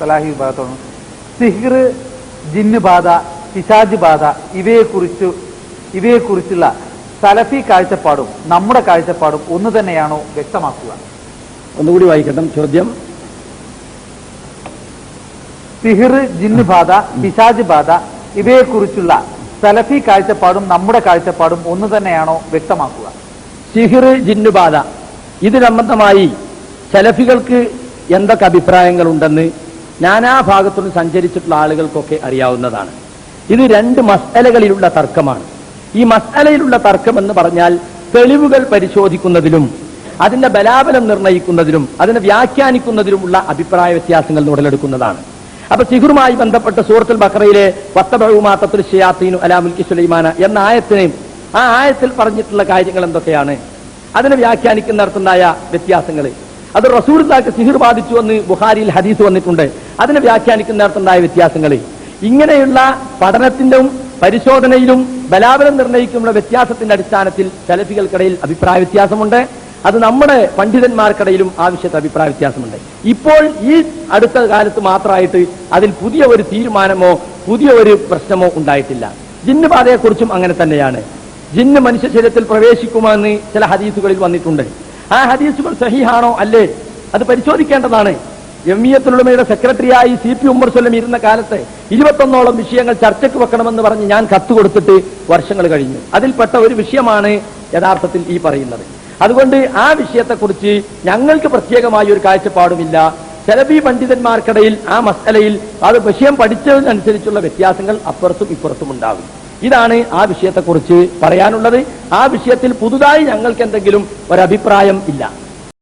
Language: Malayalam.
സലാഹി വിഭാഗത്തോടും. സിഹിർ ജിന്ന് ബാധ പിശാജ് ബാധ ഇവയെക്കുറിച്ച് ഇവയെക്കുറിച്ചുള്ള സലഫി കാഴ്ചപ്പാടും നമ്മുടെ കാഴ്ചപ്പാടും ഒന്ന് തന്നെയാണോ വ്യക്തമാക്കുക? ഒന്നുകൂടി വായിക്കട്ടെ ചോദ്യം. സിഹിർ ജിന്ന് ബാധ പിശാജ് ബാധ ഇവയെക്കുറിച്ചുള്ള സലഫി കാഴ്ചപ്പാടും നമ്മുടെ കാഴ്ചപ്പാടും ഒന്ന് തന്നെയാണോ വ്യക്തമാക്കുക? സിഹിർ ജിന്നുബാധ ഇത് സംബന്ധമായി സലഫികൾക്ക് എന്തൊക്കെ അഭിപ്രായങ്ങളുണ്ടെന്ന് നാനാഭാഗത്തുനിന്ന് സഞ്ചരിച്ചിട്ടുള്ള ആളുകൾക്കൊക്കെ അറിയാവുന്നതാണ്. ഇത് രണ്ട് മസ്അലകളിലുള്ള തർക്കമാണ്. ഈ മസ്അലയിലുള്ള തർക്കം എന്ന് പറഞ്ഞാൽ തെളിവുകൾ പരിശോധിക്കുന്നതിലും അതിന്റെ ബലാബലം നിർണയിക്കുന്നതിലും അതിനെ വ്യാഖ്യാനിക്കുന്നതിലുമുള്ള അഭിപ്രായ വ്യത്യാസങ്ങൾ ഉടലെടുക്കുന്നതാണ്. അപ്പൊ സിഹുറുമായി ബന്ധപ്പെട്ട സൂറത്തുൽ ബക്രയിലെ വത്തബഹുമാത്തീനു അലാ മുൽക്കി സുലൈമാന എന്ന ആയത്തിന് ആ ആയത്തിൽ പറഞ്ഞിട്ടുള്ള കാര്യങ്ങൾ എന്തൊക്കെയാണ്? അതിനെ വ്യാഖ്യാനിക്കുന്നിടത്തുണ്ടായ വ്യത്യാസങ്ങൾ അത് റസൂർദാക്ക് സിഹിർ ബാധിച്ചു എന്ന് ബുഹാരിയിൽ ഹദീസ് വന്നിട്ടുണ്ട്. അതിനെ വ്യാഖ്യാനിക്കുന്നിടത്തുണ്ടായ വ്യത്യാസങ്ങൾ ഇങ്ങനെയുള്ള പഠനത്തിലും പരിശോധനയിലും ബലാബലം നിർണയിക്കുമുള്ള വ്യത്യാസത്തിന്റെ അടിസ്ഥാനത്തിൽ ചലഫികൾക്കിടയിൽ അഭിപ്രായ വ്യത്യാസമുണ്ട്. അത് നമ്മുടെ പണ്ഡിതന്മാർക്കിടയിലും ആവശ്യത്തെ അഭിപ്രായ വ്യത്യാസമുണ്ട്. ഇപ്പോൾ ഈ അടുത്ത കാലത്ത് മാത്രമായിട്ട് അതിൽ പുതിയ ഒരു തീരുമാനമോ പുതിയ ഒരു പ്രശ്നമോ ഉണ്ടായിട്ടില്ല. ജിന്ന് പാതയെക്കുറിച്ചും അങ്ങനെ തന്നെയാണ്. ജിന്ന് മനുഷ്യ ശരീരത്തിൽ പ്രവേശിക്കുമെന്ന് ചില ഹദീസുകളിൽ വന്നിട്ടുണ്ട്. ആ ഹദീസുകൾ സഹിഹാണോ അല്ലേ? അത് പരിശോധിക്കേണ്ടതാണ്. ജമിയത്തുലമയുടെ സെക്രട്ടറിയായി സി പി ഉമ്മർ സ്വലം ഇരുന്ന കാലത്ത് ഇരുപത്തൊന്നോളം വിഷയങ്ങൾ ചർച്ചയ്ക്ക് വെക്കണമെന്ന് പറഞ്ഞ് ഞാൻ കത്ത് കൊടുത്തിട്ട് വർഷങ്ങൾ കഴിഞ്ഞു. അതിൽപ്പെട്ട ഒരു വിഷയമാണ് യഥാർത്ഥത്തിൽ ഈ പറയുന്നത്. അതുകൊണ്ട് ആ വിഷയത്തെക്കുറിച്ച് ഞങ്ങൾക്ക് പ്രത്യേകമായ ഒരു കാഴ്ചപ്പാടുമില്ല. ചെലവി പണ്ഡിതന്മാർക്കിടയിൽ ആ മസലയിൽ അത് വിഷയം പഠിച്ചതിനനുസരിച്ചുള്ള വ്യത്യാസങ്ങൾ അപ്പുറത്തും ഇപ്പുറത്തും ഉണ്ടാകും. ഇതാണ് ആ വിഷയത്തെക്കുറിച്ച് പറയാനുള്ളത്. ആ വിഷയത്തിൽ പുതുതായി ഞങ്ങൾക്ക് എന്തെങ്കിലും ഒരഭിപ്രായം ഇല്ല.